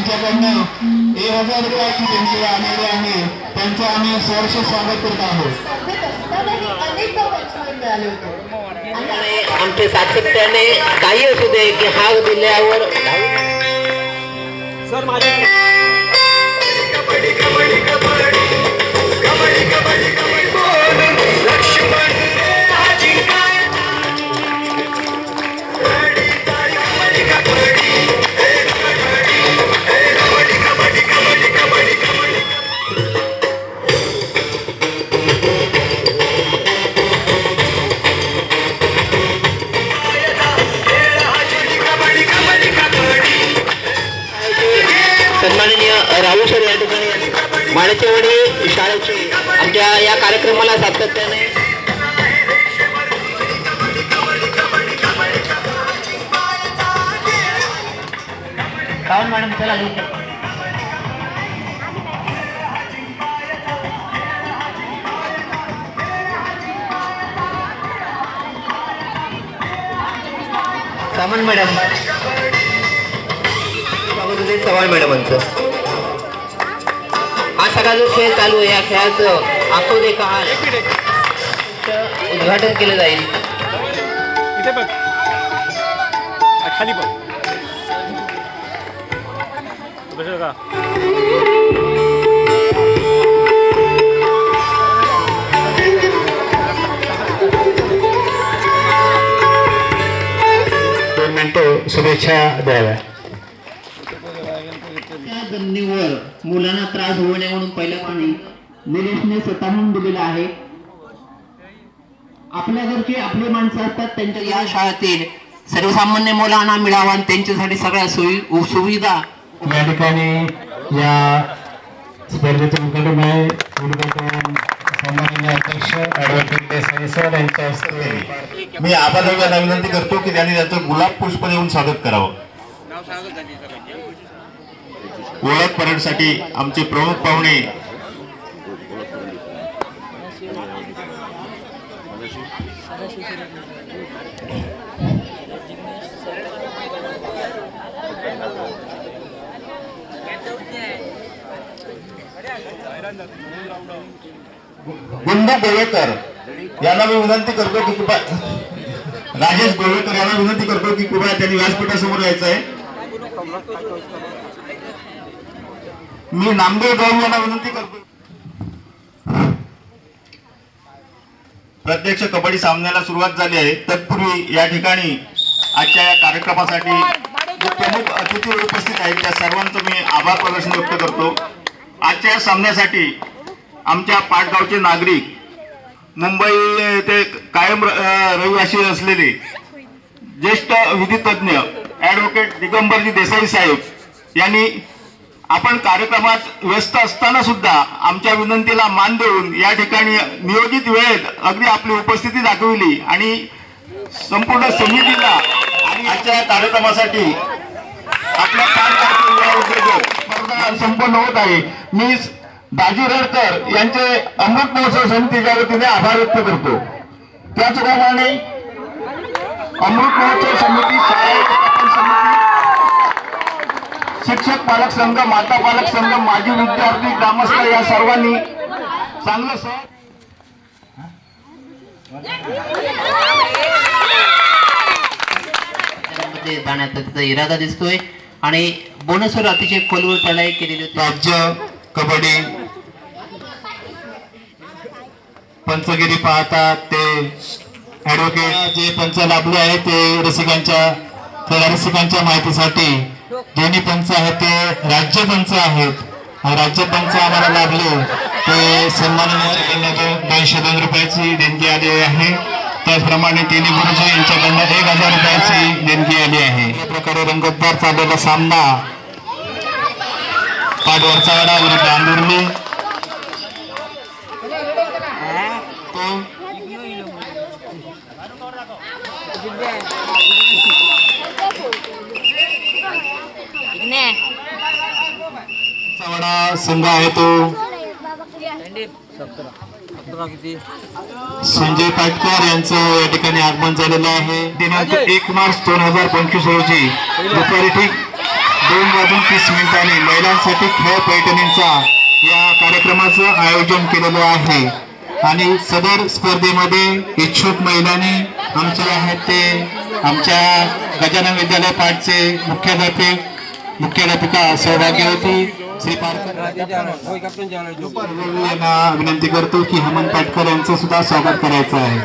यांच्याकडनं एक हजार रुपयाची देणगी आलेली आहे त्यांचं आम्ही सहर्ष स्वागत करत आहोत. आमचे सातत्याने काही असू दे की हा दिल्यावर सर माझ्याकडे सन्माननीय ठिकाणी माणेचेवाडी शाळेचे आमच्या या कार्यक्रमाला सातत्याने काऊन मॅडम? चला सामंत मॅडम. चव्हाण मॅडमांचं हा जो खेळ चालू आहे या खेळाचं आखो दे कहा उद्घाटन केलं जाईल. इथे बघ. खाली बघ का शुभेच्छा द्याव्या. त्या जमिनीवर मुलांना त्रास होऊ नये म्हणून पहिल्या पाणी निलेशने स्वतःहून दिलेलं आहे. आपल्या घरची आपली माणसं असतात त्यांच्या या शाळेतील सर्वसामान्य मुलांना मिळावा आणि त्यांच्यासाठी सगळ्या सोयी सुविधा या ठिकाणी या स्पर्धेचे उद्घाटन आहे. उद्घाटन सन्माननीय अध्यक्ष ॲडव्होकेट देसाई सर यांच्या हस्ते. मी यांना विनंती करतो की त्यांनी त्याचं गुलाब पुष्प देऊन स्वागत करावं. ओळख परेडसाठी आमचे प्रमुख पाहुणे. गुंडू गोवेकर यांना मी विनंती करतो की कृपा राजेश गोवेकर यांना विनंती करतो की कृपया त्यांनी व्यासपीठासमोर यायचं आहे मी नामदेव गाव यांना विनंती करतो. प्रत्यक्ष कबड्डी सामन्याला सुरुवात झाली आहे. तत्पूर्वी या ठिकाणी आजच्या या कार्यक्रमासाठी जे प्रमुख अतिथी उपस्थित आहेत. त्या सर्वांचं मी आभार प्रदर्शन व्यक्त करतो. आजच्या या सामन्यासाठी आमच्या पाटगावचे नागरिक मुंबई ते कायम र- रहिवासी असलेले ज्येष्ठ विधितज्ञ ॲडव्होकेट दिगंबरजी देसाई साहेब यांनी आपण कार्यक्रमात व्यस्त असताना सुद्धा आमच्या विनंतीला मान देऊन या ठिकाणी नियोजित वेळेत अगदी आपली उपस्थिती दाखविली आणि संपूर्ण समितीला आणि आजच्या या कार्यक्रमासाठी आपल्या पाच संपन्न होत आहे. मी दाजी रडकर यांचे अमृत महोत्सव समितीच्या वतीने आभार व्यक्त करतो. त्याचप्रमाणे अमृत महोत्सव समिती शाळा समिती शिक्षक पालक संघ माता पालक संघ माजी विद्यार्थी ग्रामस्थ या सर्वांनी चांगलं सह जाण्याचा इरादा दिसतोय. आणि बोनसवर अतिशय खोलवर तळाई केलेली होती. राज्य कबड्डी पंचगिरी पाहतात ते ऍडव्होकेट जे पंच लाभले आहेत ते रसिकांच्या रसिकांच्या माहितीसाठी दोन्ही पंच आहेत ते राज्यपंच आहेत. राज्यपंच आम्हाला लाभले ते सन्माननीय दोनशे दोन रुपयाची देणगी आलेली आहे. त्याचप्रमाणे तिन्ही गुरुजी यांच्याकडनं एक हजार रुपयाची देणगी आली आहे. या प्रकारे रंगतदार चाललेला सामना. पाडवरचा वाडा विरुद्ध आंदुर्ली तो वाडा संघ आहे तो. संजय पाटकर यांचं या ठिकाणी आगमन झालेलं आहे. दिनांक एक मार्च दोन हजार पंचवीस रोजी दुपारी ठीक दोन वाजून तीस मिनिटांनी महिलांसाठी खेळ पैठणींचा या कार्यक्रमाचं आयोजन केलेलं आहे. आणि सदर स्पर्धेमध्ये इच्छुक महिलांनी आमच्या आहेत ते आमच्या गजानन विद्यालय पाठचे मुख्याध्यापक मुख्याध्यापिका सौभाग्यवती श्री पारकर यांना विनंती करतो की हेमंत पाटकर यांचं सुद्धा स्वागत करायचं आहे.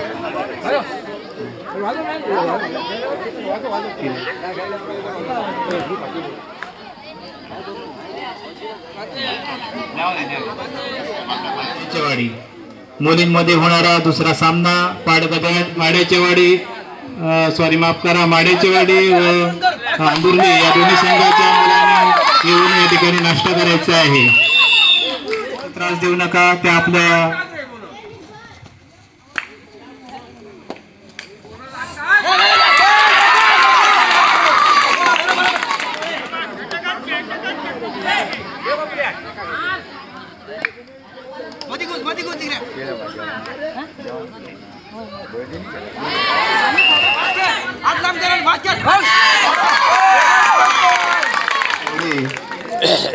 मुलींमध्ये होणारा दुसरा सामना पाडगदन माडेचेवाडी सॉरी माफ करा माडेचेवाडी व आंबुर्ली या दोन्ही संघाच्या मुलांना येऊन या ठिकाणी नाश्ता करायचा आहे. त्रास देऊ नका ते आपल्या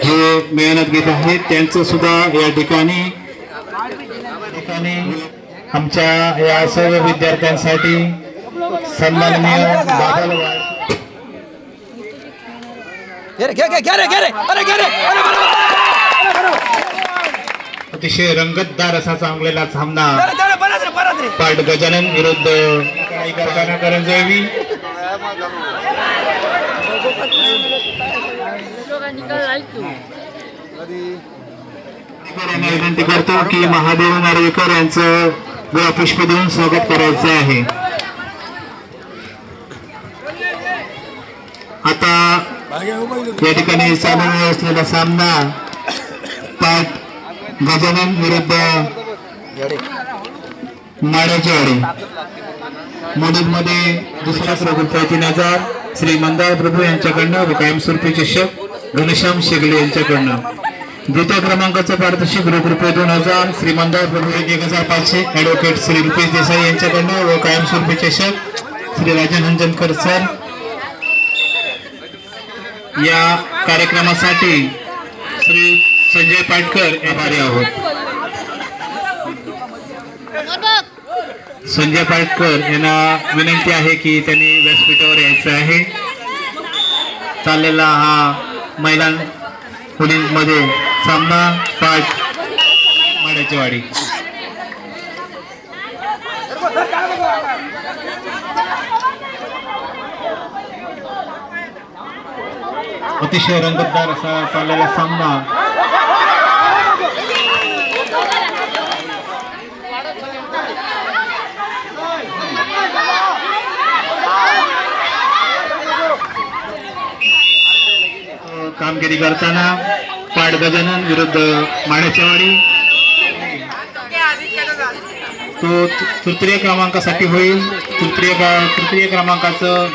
हे मेहनत घेत आहेत त्यांचं सुद्धा या ठिकाणी या ठिकाणी आमच्या या सर्व विद्यार्थ्यांसाठी सन्माननीय अतिशय रंगतदार असा चांगलेला सामना पाट गजानन विरुद्ध. करंजळवी विनंती करतो की महादेव नार्वेकर यांचं गुळपुष्प देऊन स्वागत करायचं आहे. आता या ठिकाणी चालू असलेला सामना पाठ गजानन विरुद्ध माड्याचेवाडी मुलींमध्ये दुसरा प्रभूचा तीन हजार श्री मंदार प्रभू यांच्याकडनं व कायमस्वरूपी चषक घनश्याम शेगडे यांच्याकडनं. द्वितीय क्रमांकाचा पारितोषिक रोख रुपये दोन हजार श्रीमंदार प्रभू एक हजार पाचशे. ऍडव्होकेट श्री रुपेश देसाई यांच्याकडनं व कायमस्वरूपी चषक श्री राजन हंजनकर सर. या कार्यक्रमासाठी श्री संजय पाटकर आभारी आहोत. संजय पाटकर यांना विनंती आहे की त्यांनी व्यासपीठावर यायचं आहे. चाललेला हा महिला मुलींमध्ये सामना पाठ माड्याची वाडी अतिशय रंगतदार असा चाललेला सामना कामगिरी करताना पाट गजानन विरुद्ध माण्याचेवाडी तो तृ- तृतीय क्रमांकासाठी होईल. तृतीय तृतीय क्रमांकाचं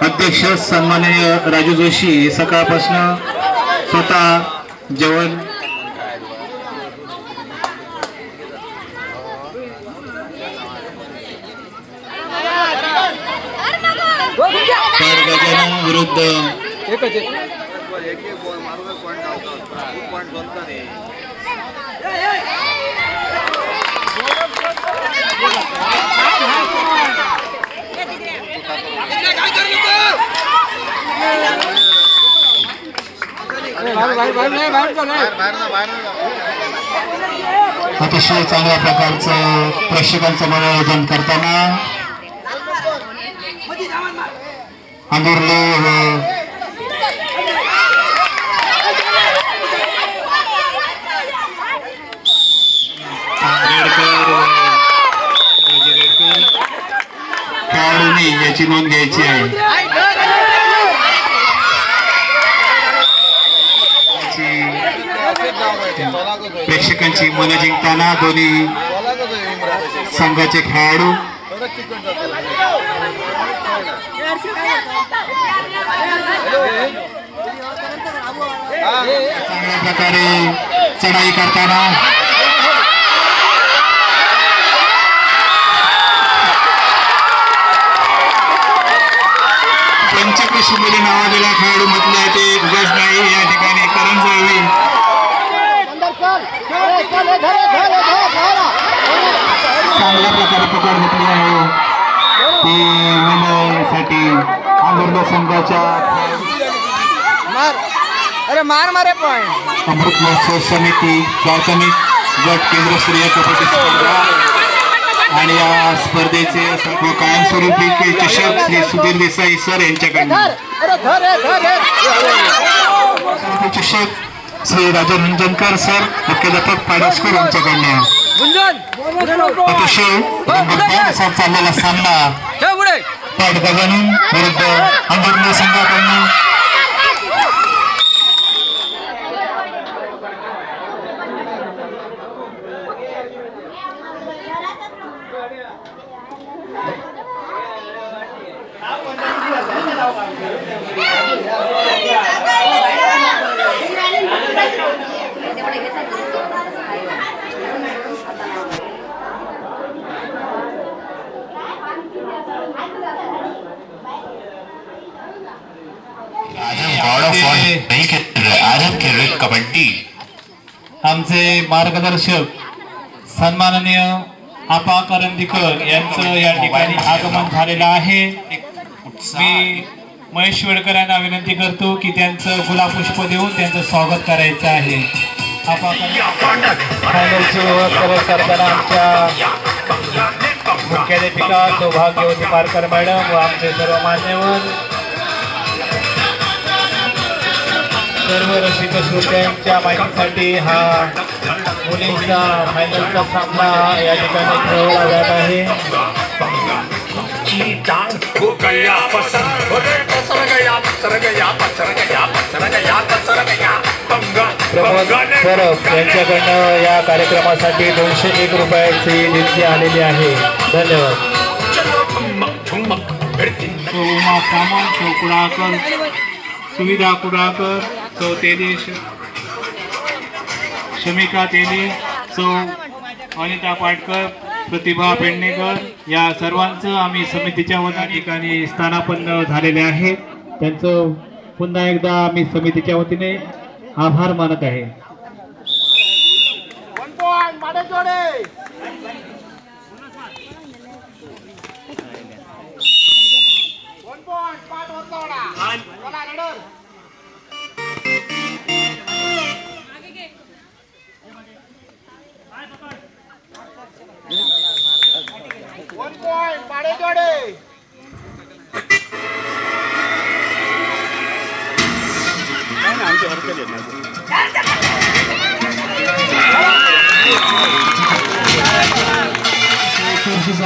अध्यक्ष सन्माननीय राजू जोशी सकाळपासून स्वतः जेवण पाट विरुद्ध अतिशय चांगल्या प्रकारचं प्रेक्षकांचं मनोरंजन करताना अंदुर्ले व याची नोंद घ्यायची आहे. प्रेक्षकांची मन जिंकताना दोन्ही संघाचे खेळाडू चांगल्या प्रकारे चढाई करताना पंचकृषीमध्ये नावाजेला खेळाडू म्हटले ते उगाच नाही या ठिकाणी करंजळवी चांगल्या प्रकारे पकड घेतली आहे. ते संघाच्या अरे मार मारे पॉइंट अमृत महोत्सव समिती प्राथमिक गट केंद्रस्तरीय कबड्डी स्पर्धा. आणि या स्पर्धेचे सर्व कायमस्वरूपी चषक श्री सुधीर देसाई सर यांच्याकडनं. चषक श्री राजा रंजनकर सर मुख्याध्यापक पाडसकर यांच्याकडनं. अतिशय चाललेला सामना. ठेव पुढे. पाठ गजानन विरुद्ध Amazing कबड्डी. आमचे मार्गदर्शक सन्माननीय आपा करंदीकर यांचं या ठिकाणी आगमन झालेलं आहे. मी महेश वेळकर यांना विनंती करतो की त्यांचं गुलाबपुष्प देऊन त्यांचं स्वागत करायचं आहे. आपा करत करताना आमच्या मुख्याध्यापिका सौभाग्यवती पारकर मॅडम व आमचे सर्व मान्यवर. सर्व रसिक श्रोत्यांच्या माहितीसाठी हा मुलींचा फायनलचा सामना या ठिकाणी खेळवला जात आहे. परब यांच्याकडनं या कार्यक्रमासाठी दोनशे एक रुपयाची देणगी आलेली आहे. धन्यवाद. सुविधा कुडाळकर सौ तेली शमिका तेली सौ अनिता पाटकर प्रतिभा पेडणेकर या सर्वांचं आम्ही समितीच्या वतीने ठिकाणी स्थानापन्न झालेले आहे. त्यांचं पुन्हा एकदा आम्ही समितीच्या वतीने आभार मानत आहे. One पॉइंट माडे one, one One. One, one point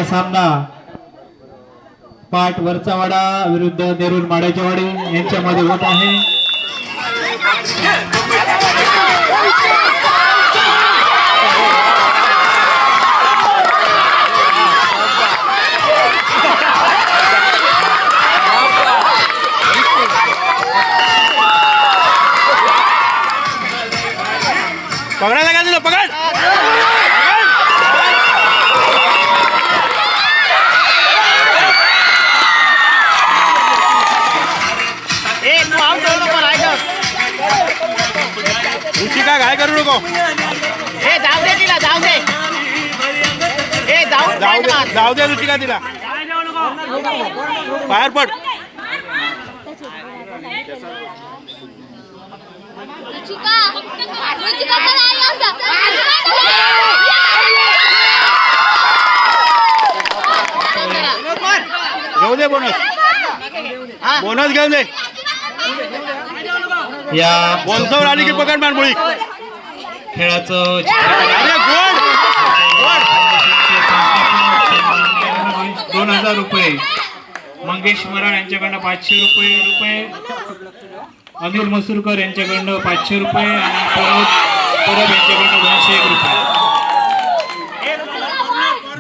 सामना. पाठ वरचावाडा विरुद्ध नेरूर माड्याच्या वाडी यांच्यामध्ये होत आहे. जाऊ दे रुचिका तिला. बाहेर पड. घेऊ दे बोनस. बोनस घेऊ दे. या. बोनसवर आली की पकड मानमुळी खेळाचं हजार रुपये. मंगेश मराळ यांच्याकडनं पाचशे रुपये रुपये. अनिल मसूरकर यांच्याकडनं पाचशे रुपये आणि परब परब यांच्याकडनं दोनशे एक रुपये.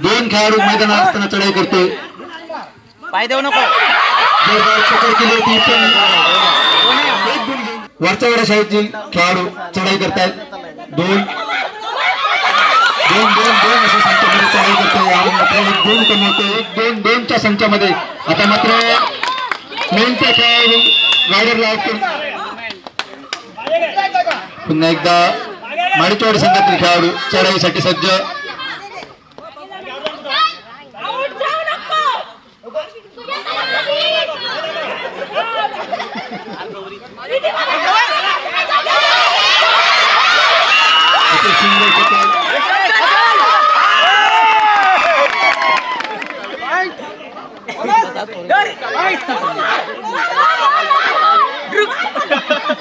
दोन खेळाडू मैदानात असताना चढाई करतोय पाय देऊ नको. जोरदार पकड केली होती पण वरच्या शाळेतील खेळाडू चढाई करतायत. दोन. दोन दोन दोन अशा संख्येमध्ये चढाई करतोय आणि मात्र एक दोन कमी होते एक दोन दोनच्या संख्येमध्ये आता मात्र नोंदचा खेळाडू रायडरला out करून पुन्हा एकदा माडितवाडी संघातील खेळाडू चढाईसाठी सज्ज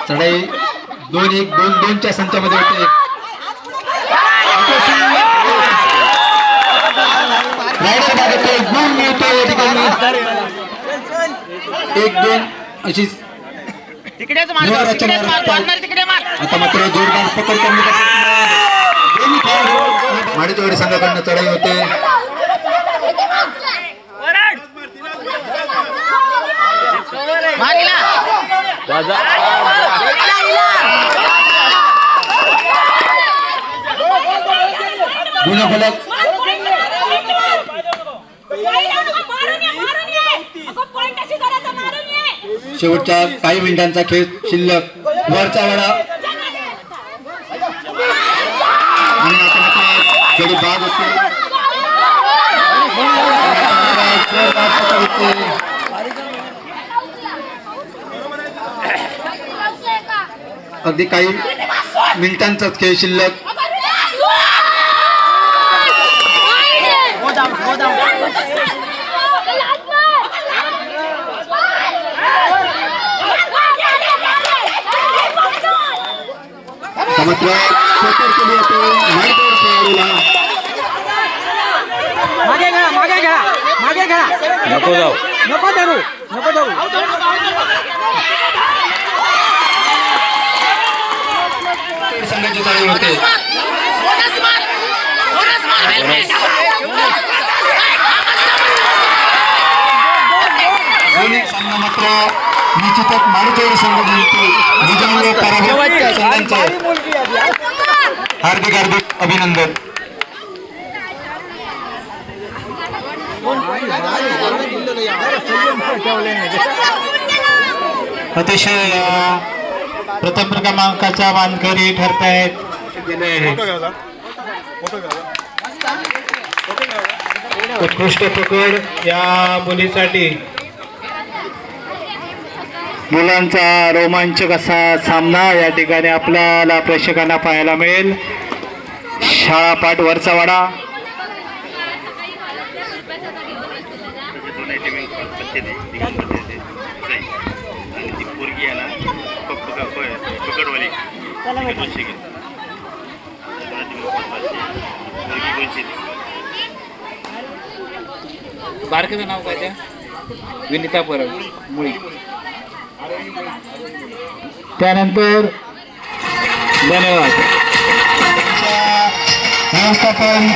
चढाई दोन एक दोन दोनच्या संचामध्ये होते. गुण मिळतो या ठिकाणी. एक दोन अशी तिकडेच मार जोराच्या तिकडेच मार मारतात. मारणार तिकडे मार. आता मात्र जोरदार पकड करण्याचा माडितवाडी संघाकडनं चढाई होते. गुणफलक शेवटच्या काही मिनिटांचा खेळ शिल्लक. वरचा वाडा आणि आता मात्र गडी बाद होते जोरदार पकड होते. अगदी काही मिनिटांचाच खेळ शिल्लक. मागे घ्या मागे घ्या मागे घ्या. नको जाऊ. नको धरू नको धरू. संघाची चाळी होते. दोन्ही सामना मात्र निश्चितच मारुतीवर संघ जिंकतो संघांचा. हार्दिक हार्दिक अभिनंदन. अतिशय प्रथम क्रमांकाच्या मानकरी आहेत उत्कृष्ट पकड या मुलीसाठी. मुलांचा रोमांचक असा सामना या ठिकाणी आपल्याला प्रेक्षकांना पाहायला मिळेल. शाळा पाठ वरचा वाडा. बारकेचं नाव काय त्या? विनिता परब मुळी. त्यानंतर धन्यवाद. व्यवस्थापन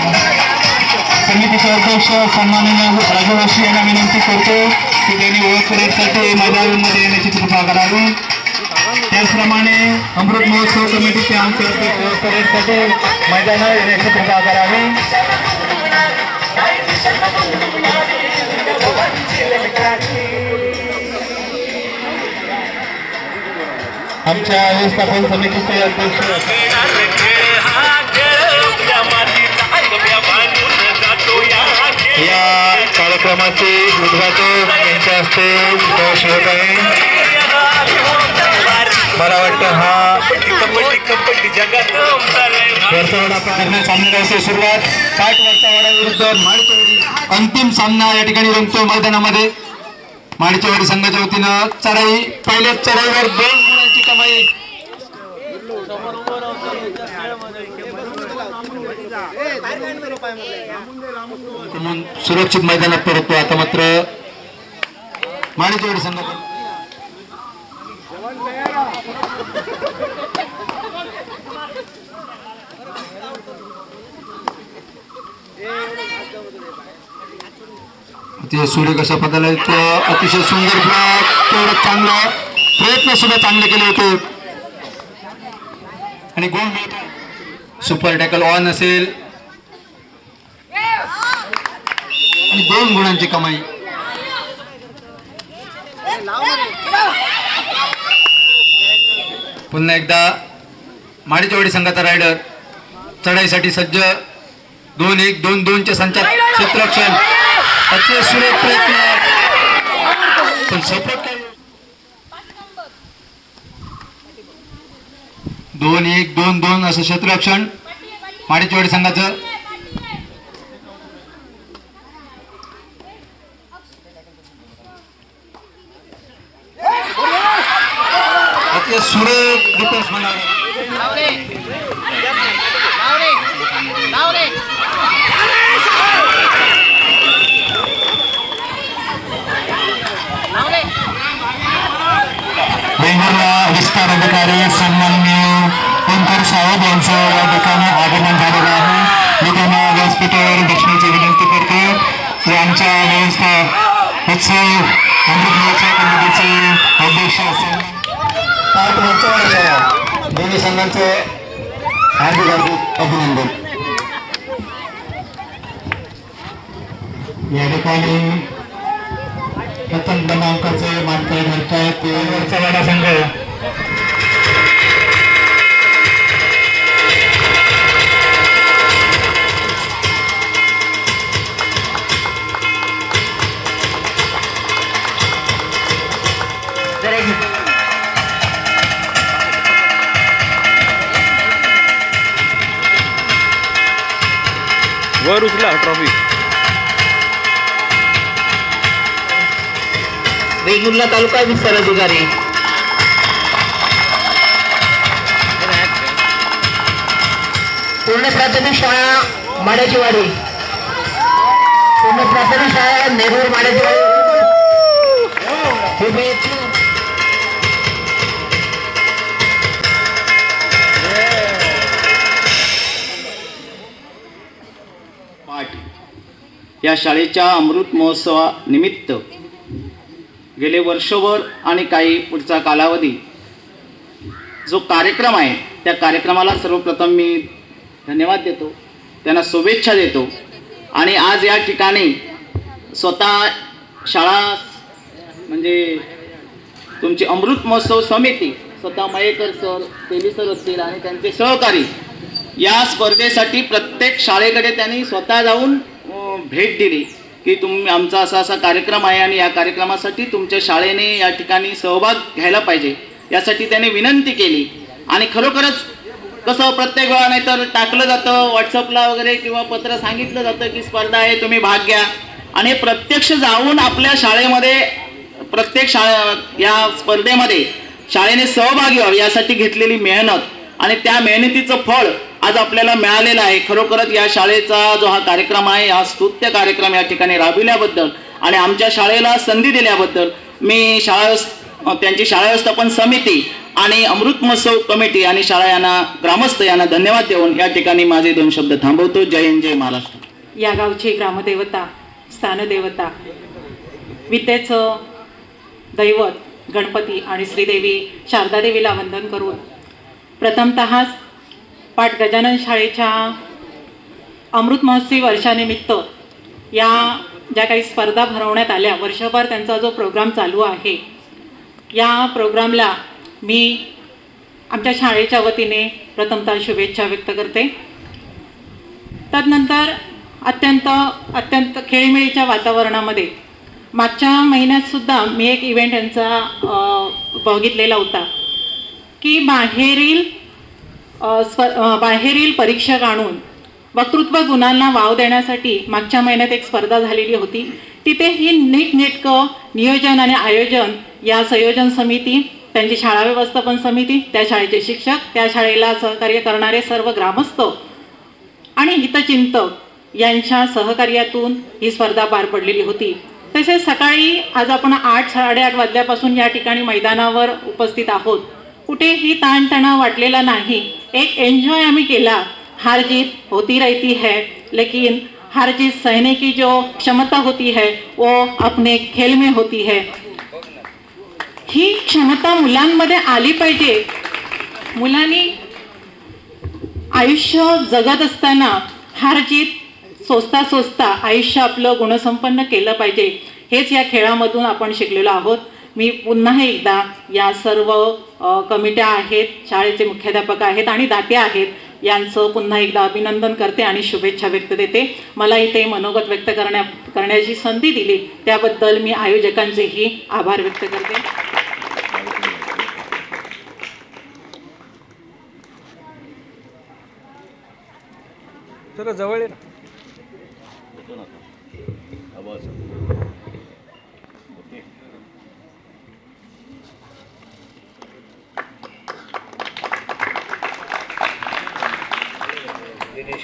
समितीचे अध्यक्ष सन्माननीय राजवर्षी यांना विनंती करतो की त्यांनी ओळख परेडसाठी मैदानामध्ये येण्याची कृपा करावी. त्याचप्रमाणे अमृत महोत्सव कमिटीचे आमचे अध्यक्ष मैदान परेडसाठी मैदानावर येण्याची करावी आमच्या व्यवस्थापन समितीचे अध्यक्ष या कार्यक्रमाचे उद्घाटन यांच्या हस्ते होत आहे मला वाटतं हा वरचावाडा प्रकरणात सामन्याची सुरुवात. साठ वरचावाडा विरुद्ध माडीचवाडी अंतिम सामना या ठिकाणी रंगतोय मैदानामध्ये. माडीचवाडी संघाच्या वतीनं चढाई पहिल्याच चढाईवर दोन गुणांची कमाई. सुरक्षित मैदानात परततो. आता मात्र माडीचवाडी संघाचा ते सूर्य कशा पदाला येतो अतिशय सुंदर ब्लॉक तेवढं चांगला प्रयत्न सुद्धा चांगले केले होते. आणि गुण मिळतो सुपर टॅकल ऑन असेल. आणि दोन गुणांची कमाई. पुन्हा एकदा माडीचवाडी संघाचा रायडर चढाईसाठी सज्ज दोन एक दोन दोनच्या संचात क्षेत्ररक्षण अतिशय प्रयत्न पण सपोर्ट दोन एक दोन दोन असं क्षेत्ररक्षण. माडीचवाडी संघाचं. रे बेंगुर्ला विस्तार अधिकारी सन्माननीय ओंकार साहेब यांचं या ठिकाणी आगमन झालेलं आहे. मी त्यांना व्यासपीठावर बसण्याची विनंती करतो. यांच्या व्यवस्था उत्सव अमृत महोत्सव कमिटीचे अध्यक्ष पार्थ मंचवाडे दोन्ही संघांचे हार्दिक हार्दिक अभिनंदन. या ठिकाणी प्रथम क्रमांकाचे मानकरी ठरतायत. वरचा संघ वर उचला ट्रॉफी वेंगुर्ला तालुका विस्तार अधिकारी. पूर्ण प्राथमिक शाळा माड्याची वाडी. पूर्ण प्राथमिक शाळा नेरूर माड्याची वाडी. या शाळेच्या अमृत महोत्सवानिमित्त गेले वर्षभर आणि काही पुढचा कालावधी जो कार्यक्रम आहे त्या कार्यक्रमाला सर्वप्रथम मी धन्यवाद देतो त्यांना शुभेच्छा देतो आणि आज या ठिकाणी स्वतः शाळा म्हणजे तुमची अमृत महोत्सव समिती स्वतः मयेकर सर तेली सर असतील आणि त्यांचे सहकारी या स्पर्धेसाठी प्रत्येक शाळेकडे त्यांनी स्वतः जाऊन भेट दिली की तुम्ही आमचा असा असा कार्यक्रम आहे आणि या कार्यक्रमासाठी तुमच्या शाळेने या ठिकाणी सहभाग घ्यायला पाहिजे. यासाठी त्याने विनंती केली. आणि खरोखरच कसं प्रत्येक वेळा नाही तर टाकलं जातं व्हॉट्सअपला वगैरे किंवा पत्र सांगितलं जातं की स्पर्धा आहे तुम्ही भाग घ्या. आणि प्रत्यक्ष जाऊन आपल्या शाळेमध्ये प्रत्येक शाळा या स्पर्धेमध्ये शाळेने सहभागी व्हावी यासाठी घेतलेली मेहनत. आणि त्या मेहनतीचं फळ आज आपल्याला मिळालेलं आहे. खरोखरच या शाळेचा जो हा कार्यक्रम आहे हा स्तुत्य कार्यक्रम या ठिकाणी राबविल्याबद्दल आणि आमच्या शाळेला संधी दिल्याबद्दल मी शाळा त्यांची शाळा व्यवस्थापन समिती आणि अमृत महोत्सव कमिटी आणि शाळा यांना ग्रामस्थ यांना धन्यवाद देऊन या ठिकाणी माझे दोन शब्द थांबवतो. जय हिंद जय महाराष्ट्र. या गावची ग्रामदेवता स्थानदेवता विद्येचं दैवत गणपती आणि श्रीदेवी शारदादेवीला वंदन करून प्रथमतःच पाठ गजानन शाळेच्या अमृत महोत्सवी वर्षानिमित्त या ज्या काही स्पर्धा भरवण्यात आल्या वर्षभर त्यांचा जो प्रोग्राम चालू आहे या प्रोग्रामला मी आमच्या शाळेच्या वतीने प्रथमतः शुभेच्छा व्यक्त करते. तदनंतर अत्यंत अत्यंत खेळीमेळीच्या वातावरणामध्ये मागच्या महिन्यातसुद्धा मी एक इव्हेंट यांचा बघितलेला होता. की बाहेरील स्प बाहेरील परीक्षक आणून वक्तृत्व गुणांना वाव देण्यासाठी मागच्या महिन्यात एक स्पर्धा झालेली होती. तिथे ही नीटनेटकं नियोजन आणि आयोजन या संयोजन समिती त्यांची शाळा व्यवस्थापन समिती त्या शाळेचे शिक्षक त्या शाळेला सहकार्य करणारे सर्व ग्रामस्थ आणि हितचिंतक यांच्या सहकार्यातून ही स्पर्धा पार पडलेली होती. तसेच सकाळी आज आपण आठ साडेआठ वाजल्यापासून या ठिकाणी मैदानावर उपस्थित आहोत. कुठेही ताणतणाव वाटलेला नाही. एक एन्जॉय आम्ही केला. हार जीत होती रहती है. लेकिन हार जीत सहने की जो क्षमता होती है वो अपने खेल में होती है. ही क्षमता मुलांमध्ये आली पाहिजे. मुलांनी आयुष्य जगत असताना हार जीत सोसता सोसता आयुष्य आपलं गुणसंपन्न केलं पाहिजे. हेच या खेळामधून आपण शिकलेलो आहोत. मी पुन्हा एकदा या सर्व कमिट्या आहेत शाळेचे मुख्याध्यापक आहेत आणि दाते आहेत यांचं पुन्हा एकदा अभिनंदन करते आणि शुभेच्छा व्यक्त देते. मला इथे मनोगत व्यक्त करण्या करण्याची संधी दिली. त्याबद्दल मी आयोजकांचेही आभार व्यक्त करते. जरा जवळ. জিনিস